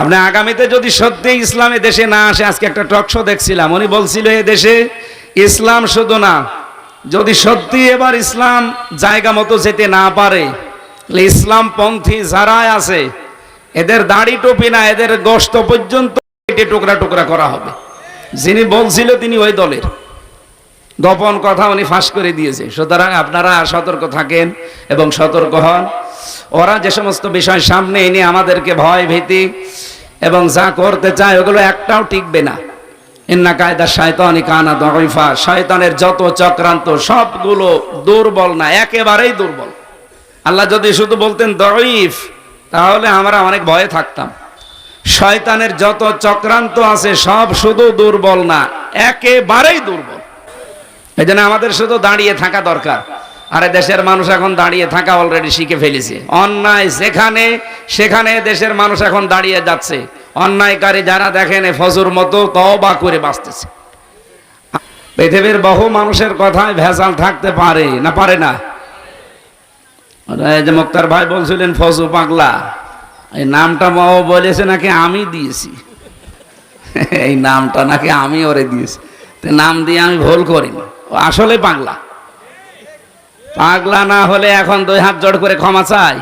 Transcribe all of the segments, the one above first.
আপনি আগামীতে যদি সত্যি ইসলামে দেশে না আসে, আজকে একটা টক শো দেখছিলাম, উনি বলছিল এ দেশে ইসলাম শুধু না, যদি সত্যি এবার ইসলাম জায়গা মতো যেতে না পারে ইসলাম পন্থী যারাই আছে, এদের দাড়ি টুপি না, এদের গোস্ত পর্যন্ত টুকরা টুকরা করা হবে। যিনি বলছিল তিনি ওই দলের। গোপন কথা উনি ফাঁস করে দিয়েছে। সুতরাং আপনারা সতর্ক থাকেন এবং সতর্ক হন। ওরা যে সমস্ত বিষয় সামনে এনে আমাদেরকে ভয়, ভীতি এবং যা করতে চায় ওগুলো একটাও টিকবে না। ইন্না কায়দা শয়তানি কানা দইফা। শয়তানের যত চক্রান্ত, সবগুলো দুর্বল না, একেবারেই দুর্বল। আল্লাহ যদি শুধু বলতেন দইফ, তাহলে আমরা অনেক ভয়ে থাকতাম। শয়তানের যত চক্রান্ত আছে, সব শুধু দুর্বল না, একেবারেই দুর্বল। এই জন্য আমাদের শুধু দাঁড়িয়ে থাকা দরকার। আরে দেশের মানুষ এখন দাঁড়িয়ে থাকা অলরেডি শিখে ফেলেছে। অন্যায় যেখানে, সেখানে দেশের মানুষ এখন দাঁড়িয়ে যাচ্ছে। অন্যায়কারী যারা দেখেন ফজুর মতো তবা করে বাঁচতেছে। পৃথিবীর বহু মানুষের কথায় ভেজাল থাকতে পারে না পারে না? যে মুক্তার ভাই বলছিলেন, ফজু পাগলা। এই নামটা মাও বলেছে নাকি আমি দিয়েছি। এই নামটা নাকি আমি ওরে দিয়েছি। নাম দিয়ে আমি ভুল করিনি। আসলে পাগলা। পাগলা না হলে এখন দুই হাত জোড় করে ক্ষমা চাই।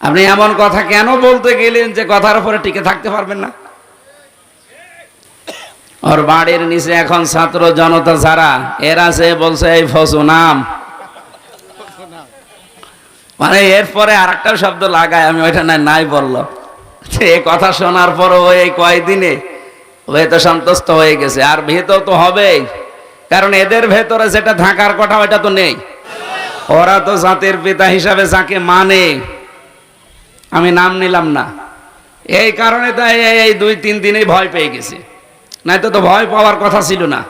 আপনি এমন কথা কেন বলতে গেলেন যে কথার উপরে টিকে থাকতে পারবেন না? ওর বাড়ির নিচে এখন ছাত্র জনতা ছাড়া এরা সে বলছে এই ফসু নাম। মানে এরপরে আর একটা শব্দ লাগায়, আমি ওইটা নাই নাই বলল এ কথা শোনার পর ও এই কয়দিনে ও তো সন্তুষ্ট হয়ে গেছে। আর ভেতর তো হবেই। কারণ এদের ভেতরে যেটা থাকার কথা ওটা তো নেই। ওরা তো জাতির পিতা হিসাবে যাকে মানে আমি নাম নিলাম না। এই কারণে তাই এই- দুই, তিন দিনেই ভয় পেয়ে গেছে। নাই তো তো ভয় পাওয়ার কথা ছিল না।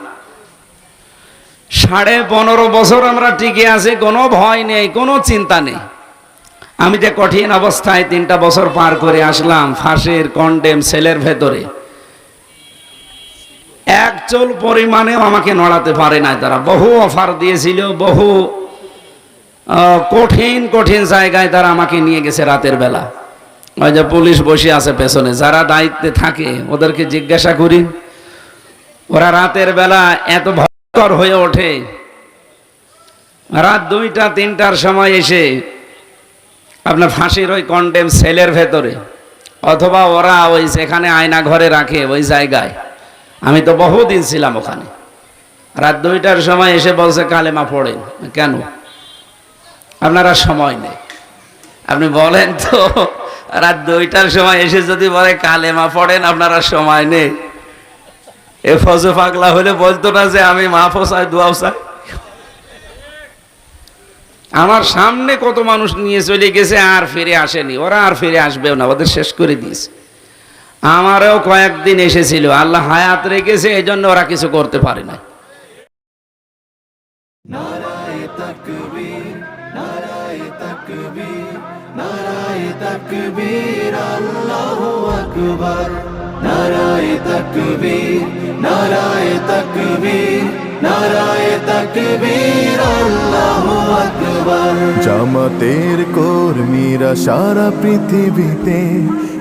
সাড়ে পনেরো বছর আমরা টিকে আছি, কোনো ভয় নেই, কোনো চিন্তা নেই। আমি যে কঠিন অবস্থায় তিনটা বছর পার করে আসলাম, ফাঁসির কন্ডেম সেলের ভেতরে। এক চুল পরিমাণেও আমাকে নড়াতে পারে নাই তারা। বহু অফার দিয়েছিল, বহু কঠিন কঠিন জায়গায় তারা আমাকে নিয়ে গেছে রাতের বেলা। ওই যে পুলিশ বসে আছে পেছনে, যারা দায়িত্বে থাকে ওদেরকে জিজ্ঞাসা করি। ওরা রাতের বেলা এত ভয়ঙ্কর হয়ে ওঠে। রাত দুইটা, তিনটার সময় এসে আপনার ফাঁসির ওই কন্ডেম সেলের ভেতরে, অথবা ওরা ওই যেখানে আয়না ঘরে রাখে, ওই জায়গায় আমি তো বহুদিন ছিলাম ওখানে। রাত দুইটার সময় এসে বলছে, কালেমা পড়েন। কেন? আপনারা সময় নেই। আপনি বলেন তো, রাত দুইটার সময় এসে যদি বলে, কালেমা পড়েন, আপনারা সময় নেই। এ ফজো পাগলা হলে বলতো না যে, আমি মাফও চাই, দোয়াও চাই। আমার সামনে কত মানুষ নিয়ে চলে গেছে, আর ফিরে আসেনি। ওরা আর ফিরে আসবেও না, ওদের শেষ করে দিয়েছে। আমারও কয়েকদিন এসেছিল আল্লাহ হায়াত রেখেছে এই জন্য ওরা কিছু করতে পারে না তকবীর আল্লাহু আকবার। নারায়ে তকবীর নারায়ে তকবীর নারায়ে তকবীর আল্লাহু আকবার। জামাতের কর্মীরা সারা পৃথিবীতে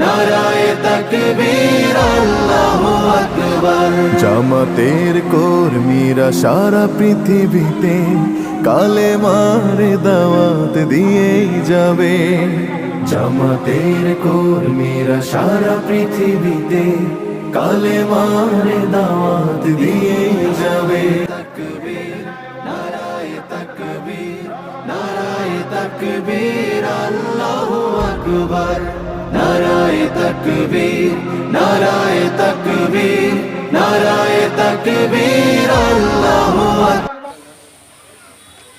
নারায়ে তকবীর আল্লাহু আকবার। জামাতের কর্মীরা সারা পৃথিবীতে কালে মারে দাওয়াত দিয়েই যাবে। জামাতের কর্মীরা সারা পৃথিবীতে কালে মারে দাওয়াত দিয়েই যাবে। তকবীর নারায়ে তকবীর নারায়ে তকবীর আল্লাহু আকবার। নারায়ে তকবীর নারায়ে তকবীর নারায়ে তকবীর আল্লাহু আকবার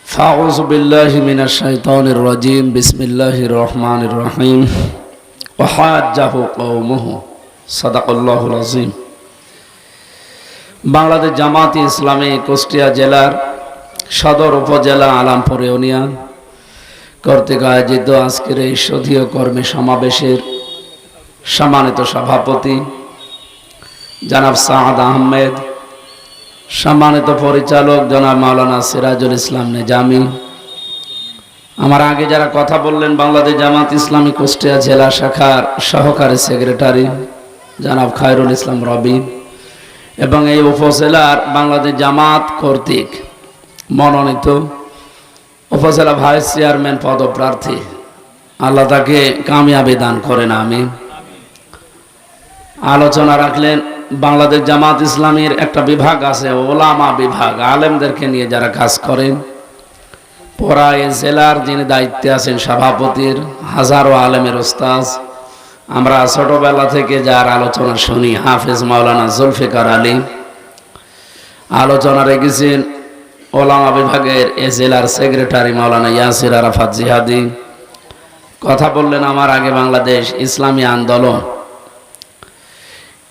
فأعوذ بالله من الشيطان الرجيم بسم الله الرحمن الرحيم وحاجه قومه صدق الله العظيم বাংলাদেশ জামাতি ইসলামী কুষ্টিয়া জেলার সদর উপজেলা আলামপুর ইউনিয়ন কর্তৃক আয়োজিত আজকের এই সদীয় কর্মী সমাবেশের সম্মানিত সভাপতি, জনাব সাহাদ আহমেদ, সম্মানিত পরিচালক জনাব মাওলানা সিরাজুল ইসলাম নিজামী। আমার আগে যারা কথা বললেন, বাংলাদেশ জামাত ইসলামী কুষ্টিয়া জেলা শাখার সহকারী সেক্রেটারি জনাব খায়রুল ইসলাম রবি এবং এই উপজেলার বাংলাদেশ জামাত কর্তৃক মনোনীত উপজেলা ভাইস চেয়ারম্যান পদপ্রার্থী, আল্লাহ তাকে কামিয়াবি দান করেন আমি আলোচনা রাখলেন, বাংলাদেশ জামাত ইসলামীর একটা বিভাগ আছে, ওলামা বিভাগ। আলেমদেরকে নিয়ে যারা কাজ করেন এই জেলার যিনি দায়িত্বে আছেন, সভাপতির হাজারো আলেমের ওস্তাজ আমরা ছোটবেলা থেকে যার আলোচনা শুনি, হাফেজ মাওলানা জুলফিকার আলী। আলোচনা রেখেছেন ওলামা বিভাগের এ জেলার সেক্রেটারি মাওলানা ইয়াসির আরাফাত জিহাদি। কথা বললেন, আমার আগে বাংলাদেশ ইসলামী আন্দোলন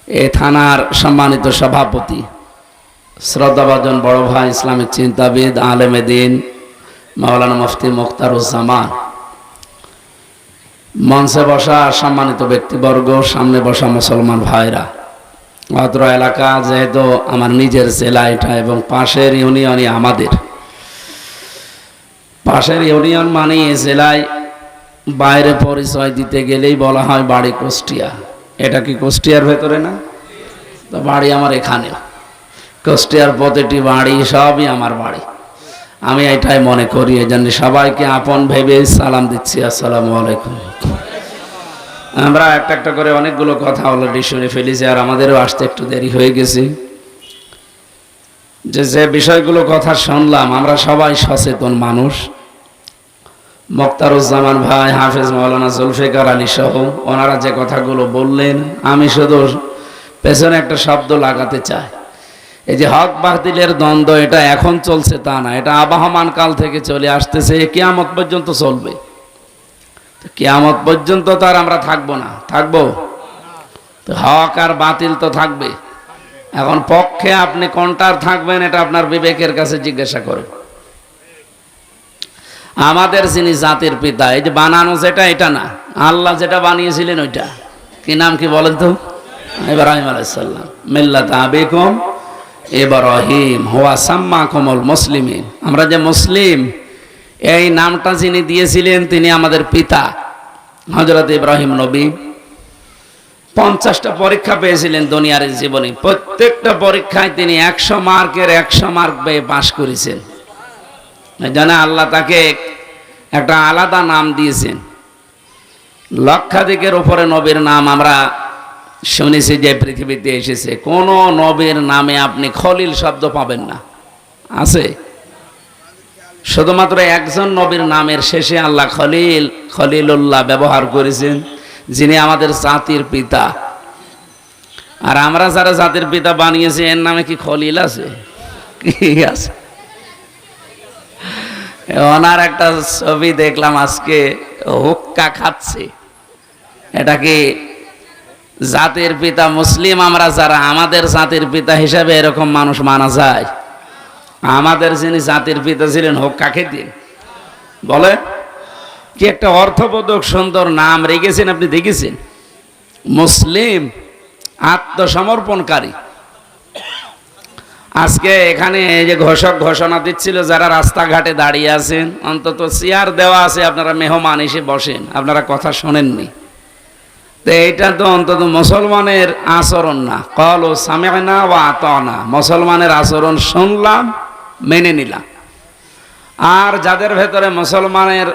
এ থানার সম্মানিত সভাপতি, শ্রদ্ধাভাজন বড় ভাই ইসলামিক চিন্তাবিদ, আলেমে দিন, মাওলানা মুফতি মুখতারুজ্জামান মঞ্চে বসা সম্মানিত ব্যক্তিবর্গ, সামনে বসা মুসলমান ভাইরা, অত্র এলাকা যেহেতু আমার নিজের জেলা এটা এবং পাশের ইউনিয়নই আমাদের। পাশের ইউনিয়ন মানে জেলায় বাইরে পরিচয় দিতে গেলেই বলা হয় বাড়ি কুষ্টিয়া। এটা কি কুষ্টিয়ার ভেতরে না? তো বাড়ি আমার এখানে। কুষ্টিয়ার প্রতিটি বাড়ি সবই আমার বাড়ি। আমি এটাই মনে করি এই জন্য সবাইকে আপন ভেবে সালাম দিচ্ছি, আসসালামু আলাইকুম। আমরা একটা একটা করে অনেকগুলো কথা অলরেডি শুনে ফেলেছি, আর আমাদেরও আসতে একটু দেরি হয়ে গেছে। যে যে বিষয়গুলো কথা শুনলাম, আমরা সবাই সচেতন মানুষ। মোক্তারুজ্জামান ভাই, হাফেজ মাওলানা জুলফিকার আলী সহ ওনারা যে কথাগুলো বললেন, আমি শুধু পেছনে একটা শব্দ লাগাতে চাই। এই যে হক বাতিলের দ্বন্দ্ব, এটা এখন চলছে তা না, এটা আবহমান কাল থেকে চলে আসতেছে কেয়ামত পর্যন্ত চলবে। কেয়ামত পর্যন্ত তো আর আমরা থাকব না, থাকব? তো হক আর বাতিল তো থাকবে। এখন পক্ষে আপনি কোনটার থাকবেন, এটা আপনার বিবেকের কাছে জিজ্ঞাসা করেন। আমাদের যিনি জাতির পিতা, এই যে বানানো যেটা, এটা না। আল্লাহ যেটা বানিয়েছিলেন ওইটা। কি নাম কি বলেন তো? ইব্রাহিম আলাইসাল্লাম মিল্লাত আবিকুম ইব্রাহিম হুয়া সাম্মা কমল মুসলিমিন। আমরা যে মুসলিম, এই নামটা যিনি দিয়েছিলেন, তিনি আমাদের পিতা। হজরত ইব্রাহিম নবী পঞ্চাশটা পরীক্ষা পেয়েছিলেন দুনিয়ার জীবনে। প্রত্যেকটা পরীক্ষায় তিনি একশো মার্কের একশো মার্ক পেয়ে পাশ করেছেন। জানে আল্লাহ তাকে একটা আলাদা নাম দিয়েছেন। লক্ষাধিকের উপরে নবীর নাম আমরা শুনেছি যে পৃথিবীতে এসেছে। কোন নবীর নামে আপনি খলিল শব্দ পাবেন না। আছে? শুধুমাত্র একজন নবীর নামের শেষে আল্লাহ খলিল, খলিলুল্লাহ ব্যবহার করেছেন, যিনি আমাদের জাতির পিতা। আর আমরা যারা জাতির পিতা বানিয়েছি, এর নামে কি খলিল আছে? কি আছে? ওনার একটা ছবি দেখলাম আজকে, হুক্কা খাচ্ছে। এটা কি জাতির পিতা মুসলিম? আমরা যারা, আমাদের জাতির পিতা হিসাবে এরকম মানুষ মানা যায়। আমাদের যিনি জাতির পিতা ছিলেন, হুক্কা খেতেন বলে, কি একটা অর্থবোধক সুন্দর নাম রেখেছেন আপনি, দেখেছেন? মুসলিম আত্মসমর্পণকারী। আজকে এখানে যে ঘোষক ঘোষণা দিচ্ছিল, যারা রাস্তাঘাটে দাঁড়িয়ে আছেন, অন্তত চেয়ার দেওয়া আছে, আপনারা মেহমান এসে বসেন, আপনারা কথা শোনেননি। তো এইটা তো অন্তত মুসলমানের আচরণ না। কল ও সামেনা বা আতনা, মুসলমানের আচরণ শুনলাম, মেনে নিলাম। আর যাদের ভেতরে মুসলমানের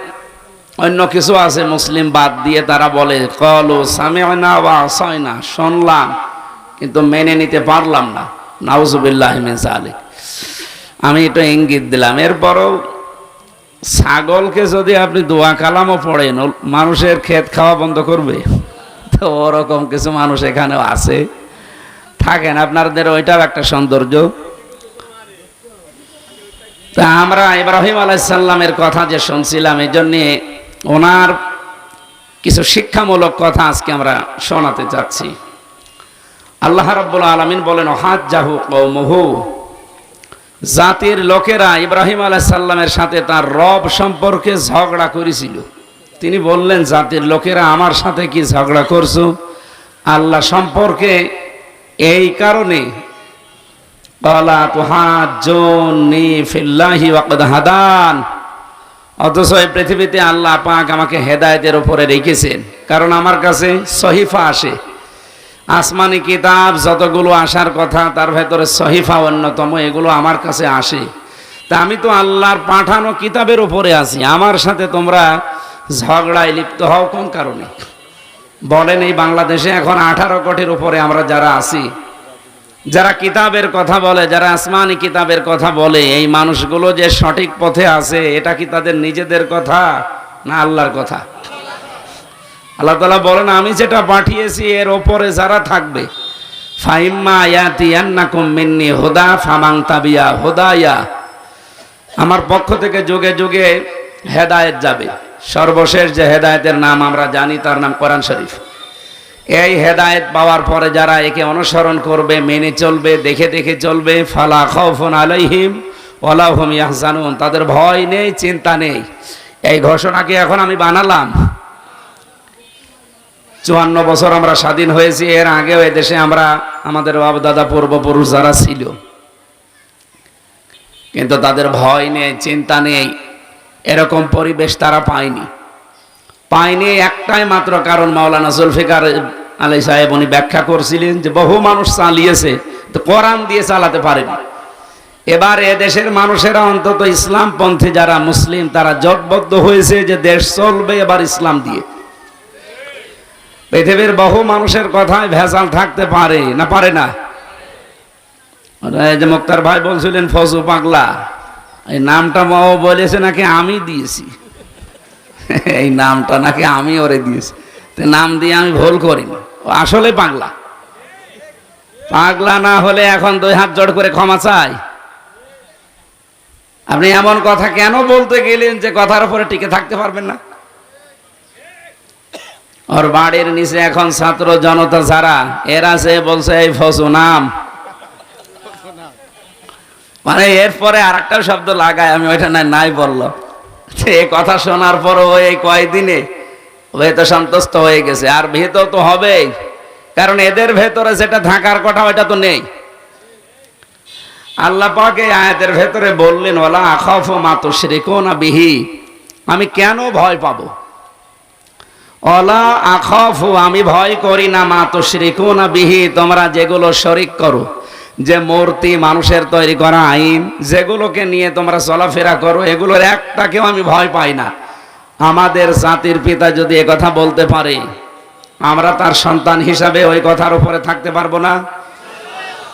অন্য কিছু আছে, মুসলিম বাদ দিয়ে তারা বলে, কল ও সামেনা বা আসয়না শুনলাম, কিন্তু মেনে নিতে পারলাম না। নাউজুবিল্লাহ আমি এটা ইঙ্গিত দিলাম। এরপরও ছাগলকে যদি আপনি দোয়া কালামও পড়েন মানুষের ক্ষেত খাওয়া বন্ধ করবে? তো ওরকম কিছু মানুষ এখানেও আছে। থাকেন, আপনাদের ওইটাও একটা সৌন্দর্য। তা আমরা ইব্রাহিম আলাইসাল্লামের কথা যে শুনছিলাম, এই জন্যে ওনার কিছু শিক্ষামূলক কথা আজকে আমরা শোনাতে চাচ্ছি। আল্লাহ রাব্বুল আলামিন বলেন হাত জাহু কৌমহু জাতির লোকেরা ইব্রাহিম আলাইহিস সাল্লামের সাথে তার রব সম্পর্কে ঝগড়া করেছিল। তিনি বললেন, জাতির লোকেরা আমার সাথে কি ঝগড়া করছ? আল্লাহ সম্পর্কে এই কারণে হাদান। অথচ এই পৃথিবীতে আল্লাহ পাক আমাকে হেদায়েতের উপরে রেখেছেন। কারণ আমার কাছে সহিফা আসে। আসমানি কিতাব, যতগুলো আসার কথা, তার ভেতরে সহিফা অন্যতম, এগুলো আমার কাছে আসে। তা আমি তো আল্লাহর পাঠানো কিতাবের উপরে আছি। আমার সাথে তোমরা ঝগড়ায় লিপ্ত হও কোন কারণে? বলেন, এই বাংলাদেশে এখন আঠারো কোটির উপরে আমরা যারা আছি, যারা কিতাবের কথা বলে, যারা আসমানি কিতাবের কথা বলে, এই মানুষগুলো যে সঠিক পথে আছে, এটা কি তাদের নিজেদের কথা না আল্লাহর কথা? আল্লাহ তালা বলেন, আমি যেটা পাঠিয়েছি এর ওপরে যারা থাকবে, ফাইম্মা ফামাং তাবিয়া আমার পক্ষ থেকে যুগে যুগে হেদায়েত যাবে। সর্বশেষ যে হেদায়েতের নাম আমরা জানি, তার নাম কোরআন শরীফ। এই হেদায়েত পাওয়ার পরে যারা একে অনুসরণ করবে, মেনে চলবে, দেখে দেখে চলবে, ফালা খাউফুন আলাইহিম ওয়ালা হুম ইয়াহজানুন। তাদের ভয় নেই, চিন্তা নেই। এই ঘোষণাকে এখন আমি বানালাম। চুয়ান্ন বছর আমরা স্বাধীন হয়েছি, এর আগেও দেশে আমরা আমাদের বাপ দাদা পূর্বপুরুষ যারা ছিল। কিন্তু তাদের ভয় নেই, চিন্তা নেই, এরকম পরিবেশ তারা পায়নি। পায়নি একটাই মাত্র কারণ মাওলানা জুলফিকার আলী সাহেব উনি ব্যাখ্যা করছিলেন যে বহু মানুষ চালিয়েছে, তো কোরআন দিয়ে চালাতে পারেনি। এবার এ দেশের মানুষেরা অন্তত ইসলাম পন্থী যারা মুসলিম, তারা জটবদ্ধ হয়েছে যে দেশ চলবে এবার ইসলাম দিয়ে। পৃথিবীর বহু মানুষের কথায় ভেজাল থাকতে পারে, না পারে না? যে মুক্তার ভাই বলছিলেন, ফজু পাগলা। এই নামটা মাও বলেছে নাকি আমি দিয়েছি। এই নামটা নাকি আমি ওরে দিয়েছি। তো নাম দিয়ে আমি ভুল করিনি। ও আসলে পাগলা। পাগলা না হলে এখন দুই হাত জোড় করে ক্ষমা চাই। আপনি এমন কথা কেন বলতে গেলেন যে কথার উপরে টিকে থাকতে পারবেন না? ওর বাড়ির নিচে এখন ছাত্র জনতা যারা এরা সে বলছে, এই ফসু নাম। মানে এরপরে আর একটা শব্দ লাগায়, আমি ওইটা নাই নাই বলল। এ কথা শোনার পর ও এই কয়দিনে ও তো সন্তুষ্ট হয়ে গেছে। আর ভেতর তো হবেই, কারণ এদের ভেতরে যেটা থাকার কথা, ওইটা তো নেই। আল্লাহ পাক এই আয়াতের ভেতরে বললেন ওলা আখাফ মাতো শ্রীকোনা বিহি। আমি কেন ভয় পাবো? অলা আখফু, আমি ভয় করি না, মা তো শ্রীকুনা বিহি, তোমরা যেগুলো শরিক করো, যে মূর্তি মানুষের তৈরি করা আইন, যেগুলোকে নিয়ে তোমরা চলাফেরা করো, এগুলোর একটাকেও আমি ভয় পাই না। আমাদের জাতির পিতা যদি কথা বলতে পারে, আমরা তার সন্তান হিসাবে ওই কথার উপরে থাকতে পারব না।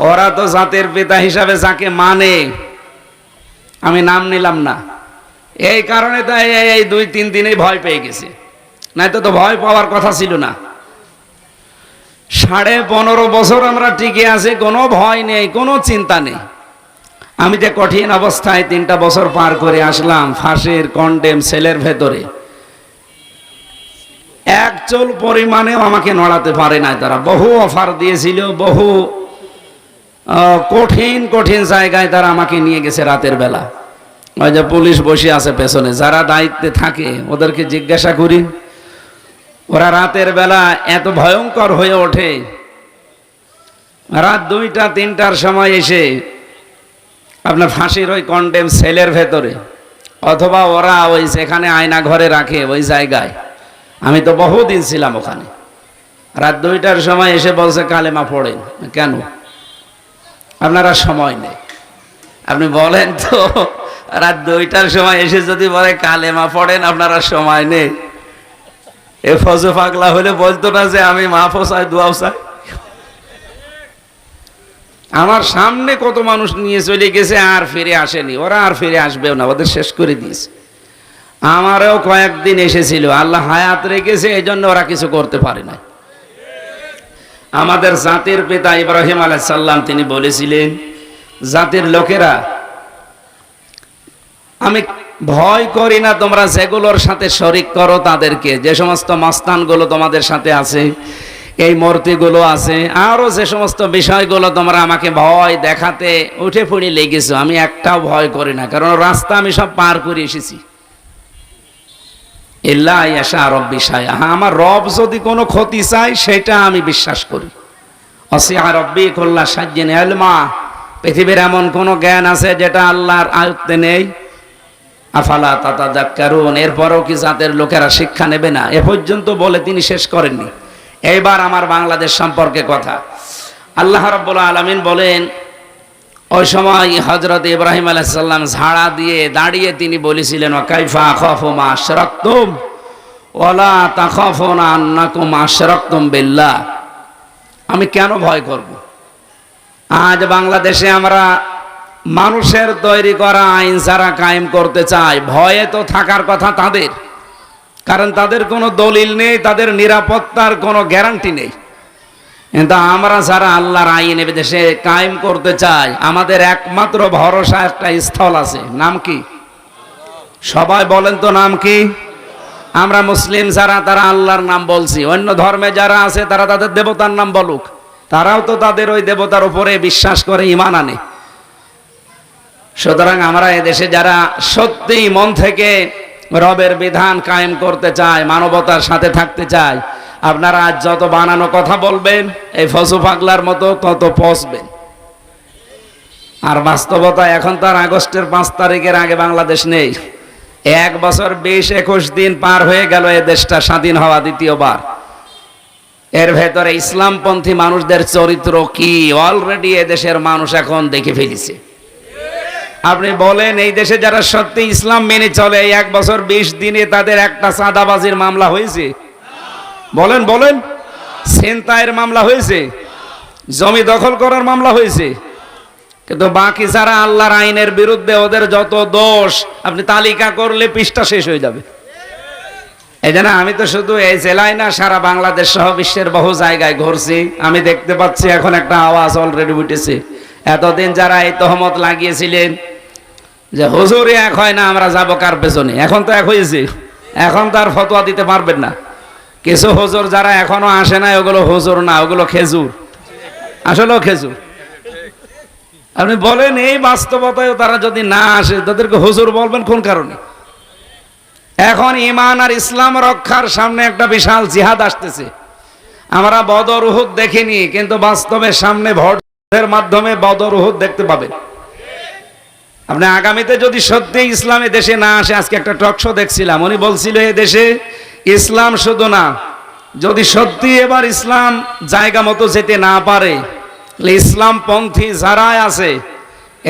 ওরা তো জাতির পিতা হিসাবে যাকে মানে আমি নাম নিলাম না। এই কারণে তাই এই দুই তিন দিনেই ভয় পেয়ে গেছে। নাই তো তো ভয় পাওয়ার কথা ছিল না। সাড়ে পনেরো বছর আমরা টিকে আছি, কোনো ভয় নেই, কোনো চিন্তা নেই। আমি যে কঠিন অবস্থায় তিনটা বছর পার করে আসলাম ফাঁসির কন্ডেম সেলের ভেতরে। এক চুল পরিমাণেও আমাকে নড়াতে পারে নাই তারা। বহু অফার দিয়েছিল, বহু কঠিন কঠিন জায়গায় তারা আমাকে নিয়ে গেছে রাতের বেলা। ওই যে পুলিশ বসে আছে পেছনে, যারা দায়িত্বে থাকে ওদেরকে জিজ্ঞাসা করি। ওরা রাতের বেলা এত ভয়ঙ্কর হয়ে ওঠে। রাত দুইটা, তিনটার সময় এসে আপনার ফাঁসির ওই কন্ডেম সেলের ভেতরে, অথবা ওরা ওই সেখানে আয়না ঘরে রাখে ওই জায়গায়। আমি তো বহুদিন ছিলাম ওখানে। রাত দুইটার সময় এসে বলছে, কালেমা পড়েন। কেন? আপনারা সময় নেই। আপনি বলেন তো, রাত দুইটার সময় এসে যদি বলে, কালেমা পড়েন, আপনারা সময় নেই। এ ফজে পাগলা হলে বলতো না যে আমি মাফও চাই দোয়াও চাই আমার সামনে কত মানুষ নিয়ে চলে গেছে, আর ফিরে আসেনি। ওরা আর ফিরে আসবেও না, ওদের শেষ করে দিয়েছে। আমারও কয়েকদিন এসেছিল, আল্লাহ হায়াত রেখেছে এই জন্য ওরা কিছু করতে পারে না আমাদের জাতির পিতা ইব্রাহিম আলাহ সাল্লাম তিনি বলেছিলেন, জাতির লোকেরা, আমি ভয় করি না তোমরা যেগুলোর সাথে শরিক করো তাদেরকে। যে সমস্ত মস্তানগুলো তোমাদের সাথে আছে, এই মূর্তিগুলো আছে আরও যে সমস্ত বিষয়গুলো তোমরা আমাকে ভয় দেখাতে উঠে পড়ে লেগেছো, আমি একটাও ভয় করি না, কারণ রাস্তা আমি সব পার করে এসেছি। ইল্লা ইয়াশা রব্বি সায়া হ্যাঁ আমার রব যদি কোনো ক্ষতি চায়, সেটা আমি বিশ্বাস করি। অসিয়া রব্বি কল্লা এলমা পৃথিবীর এমন কোনো জ্ঞান আছে যেটা আল্লাহর আয়ত্তে নেই আফালা তাতা দাক্কারুন এরপরও কি জাতের লোকেরা শিক্ষা নেবে না? এ পর্যন্ত বলে তিনি শেষ করেননি। এইবার আমার বাংলাদেশ সম্পর্কে কথা। আল্লাহ রব্বুল আলমিন বলেন, ওই সময় হজরত ইব্রাহিম আলাইসাল্লাম ঝাড়া দিয়ে দাঁড়িয়ে তিনি বলেছিলেন কাইফা খফমা আশরাক্তুম ওলা তাখফনা আন্নাকুম আশরাক্তুম বিল্লাহ। আমি কেন ভয় করব? আজ বাংলাদেশে আমরা মানুষের তৈরি করা আইন যারা কায়েম করতে চায়, ভয়ে তো থাকার কথা তাদের। কারণ তাদের কোনো দলিল নেই, তাদের নিরাপত্তার কোনো গ্যারান্টি নেই। কিন্তু আমরা যারা আল্লাহর আইন দেশে কায়েম করতে চাই, আমাদের একমাত্র ভরসা একটা স্থল আছে। নাম কি? সবাই বলেন তো নাম কি? আমরা মুসলিম যারা, তারা আল্লাহর নাম বলছি। অন্য ধর্মে যারা আছে, তারা তাদের দেবতার নাম বলুক। তারাও তো তাদের ওই দেবতার উপরে বিশ্বাস করে ইমান আনে। সুতরাং আমরা এদেশে যারা সত্যিই মন থেকে রবের বিধান কায়েম করতে চায়, মানবতার সাথে থাকতে চায়, আপনারা আজ যত বানানো কথা বলবেন, এই ফসু পাগলার মতো তত পচবেন আর বাস্তবতা এখন তার আগস্টের পাঁচ তারিখের আগে বাংলাদেশ নেই। এক বছর বিশ একুশ দিন পার হয়ে গেল এ দেশটা স্বাধীন হওয়া দ্বিতীয়বার। এর ভেতরে ইসলামপন্থী মানুষদের চরিত্র কি? অলরেডি এ দেশের মানুষ এখন দেখে ফেলেছে। আপনি বলেন, এই দেশে যারা সত্যি ইসলাম মেনে চলে, এই এক বছর বিশ দিনে তাদের একটা চাঁদাবাজির মামলা হয়েছে? বলেন বলেন। ছিনতাইয়ের মামলা হয়েছে? জমি দখল করার মামলা হয়েছে? কিন্তু বাকি যারা আল্লাহর আইনের বিরুদ্ধে ওদের যত দোষ, আপনি তালিকা করলে পৃষ্ঠা শেষ হয়ে যাবে। এই জন্য আমি তো শুধু এই জেলায় না, সারা বাংলাদেশ সহ বিশ্বের বহু জায়গায় ঘুরছি। আমি দেখতে পাচ্ছি এখন একটা আওয়াজ অলরেডি উঠেছে। এতদিন যারা এই তহমত লাগিয়েছিলেন যে হুজুরে এক হয় না, আমরা যাব কার পেছনে? এখন তো এক হয়েছে। এখন তো আর ফতোয়া দিতে পারবেন না। কিছু হুজুর যারা এখনও আসে না ওগুলো হুজুর না, ওগুলো খেজুর। আসলেও খেজুর। আপনি বলেন, এই বাস্তবতায় তারা যদি না আসে, তাদেরকে হুজুর বলবেন কোন কারণে? এখন ইমান আর ইসলাম রক্ষার সামনে একটা বিশাল জিহাদ আসতেছে। আমরা বদর উহুদ দেখিনি, কিন্তু বাস্তবে সামনে ভোটের মাধ্যমে বদর উহুদ দেখতে পাবেন। আপনি আগামীতে যদি সত্যি ইসলামে দেশে না আসে, আজকে একটা টক শো দেখছিলাম, উনি বলছিল এ দেশে ইসলাম শুধু না, যদি সত্যি এবার ইসলাম জায়গা মতো যেতে না পারে ইসলাম পন্থী যারাই আছে,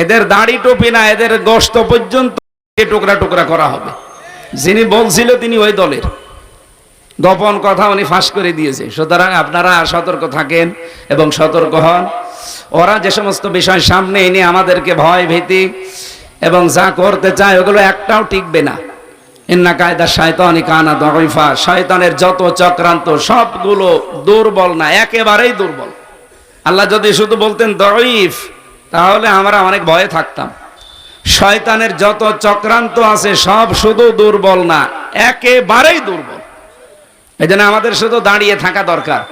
এদের দাড়ি টুপি না, এদের গোস্ত পর্যন্ত টুকরা টুকরা করা হবে। যিনি বলছিল তিনি ওই দলের। গোপন কথা উনি ফাঁস করে দিয়েছে। সুতরাং আপনারা সতর্ক থাকেন এবং সতর্ক হন। ওরা যে সমস্ত বিষয় সামনে এনে আমাদেরকে ভয়, ভীতি এবং যা করতে চায় ওগুলো একটাও টিকবে না। ইন্না কায়দা শয়তানি কানা দইফা, শয়তানের যত চক্রান্ত সবগুলো দুর্বল না, একেবারেই দুর্বল। আল্লাহ যদি শুধু বলতেন দইফ, তাহলে আমরা অনেক ভয়ে থাকতাম। শয়তানের যত চক্রান্ত আছে সব শুধু দুর্বল না, একেবারেই দুর্বল। এই আমাদের শুধু দাঁড়িয়ে থাকা দরকার।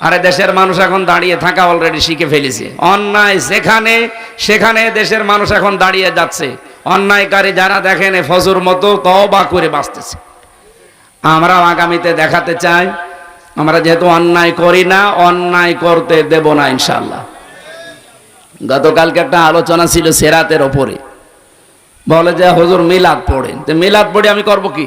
আরে দেশের মানুষ এখন দাঁড়িয়ে থাকা অলরেডি শিখে ফেলেছে। অন্যায় সেখানে সেখানে দেশের মানুষ এখন দাঁড়িয়ে যাচ্ছে। অন্যায়কারী যারা দেখেন ফজুর মতো তবা করে বাঁচতেছে। আমরাও আগামীতে দেখাতে চাই, আমরা যেহেতু অন্যায় করি না, অন্যায় করতে দেব না ইনশাল্লাহ গতকালকে একটা আলোচনা ছিল সেরাতের ওপরে। বলে যে হজুর মিলাদ পড়েন। তো মিলাদ পড়ে আমি করব কি?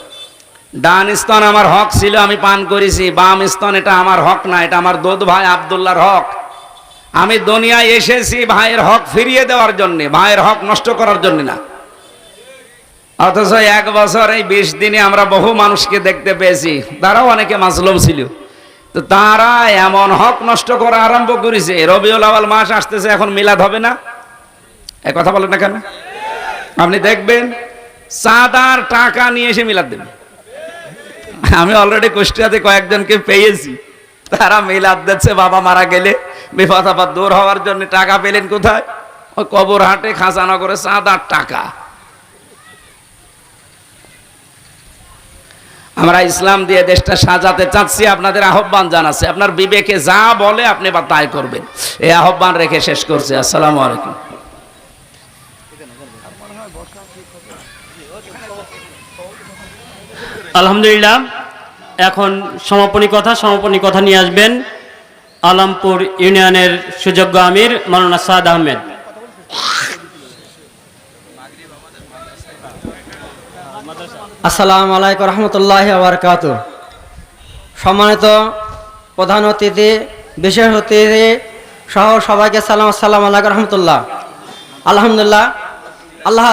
ডান স্তন আমার হক ছিল, আমি পান করেছি। বাম স্তন, এটা আমার হক না, এটা আমার দোদ ভাই আবদুল্লাহর হক। আমি দুনিয়ায় এসেছি ভাইয়ের হক ফিরিয়ে দেওয়ার জন্য, ভাইয়ের হক নষ্ট করার জন্য না। অথচ এক বছর এই বিশ দিনে আমরা বহু মানুষকে দেখতে পেয়েছি, তারাও অনেকে মাসলুম ছিল। তো তারা এমন হক নষ্ট করা আরম্ভ করেছে, রবিউল আওয়াল মাস আসতেছে, এখন মিলাদ হবে না? এ কথা বলেন না কেন? আপনি দেখবেন চাঁদার টাকা নিয়ে এসে মিলাদ দেবেন আমি অলরেডি কুষ্টিয়াতে কয়েকজনকে পেয়েছি। তারা মিলাদ দিচ্ছে, বাবা মারা গেলে। বিপদ আপদ দূর হওয়ার জন্য টাকা পেলেন কোথায়? ওই কবর হাটে খাজানা করে চাঁদার টাকা। আমরা ইসলাম দিয়ে দেশটা সাজাতে চাচ্ছি, আপনাদের আহ্বান জানাচ্ছি। আপনার বিবেকে যা বলে আপনি বা তাই করবেন। এই আহ্বান রেখে শেষ করছি। আসসালামু আলাইকুম। আলহামদুলিল্লাহ, এখন সমাপনী কথা সমাপনী কথা নিয়ে আসবেন আলমপুর ইউনিয়নের সুযোগ্য আমির মাওলানা সাদ আহমেদ। আসসালামু আলাইকুম রহমতুল্লাহ আবরকাত সম্মানিত প্রধান অতিথি, বিশেষ অতিথি সহ সবাইকে সালাম আসসালাম আলাইকুম রহমতুল্লাহ। আলহামদুলিল্লাহ, আল্লাহ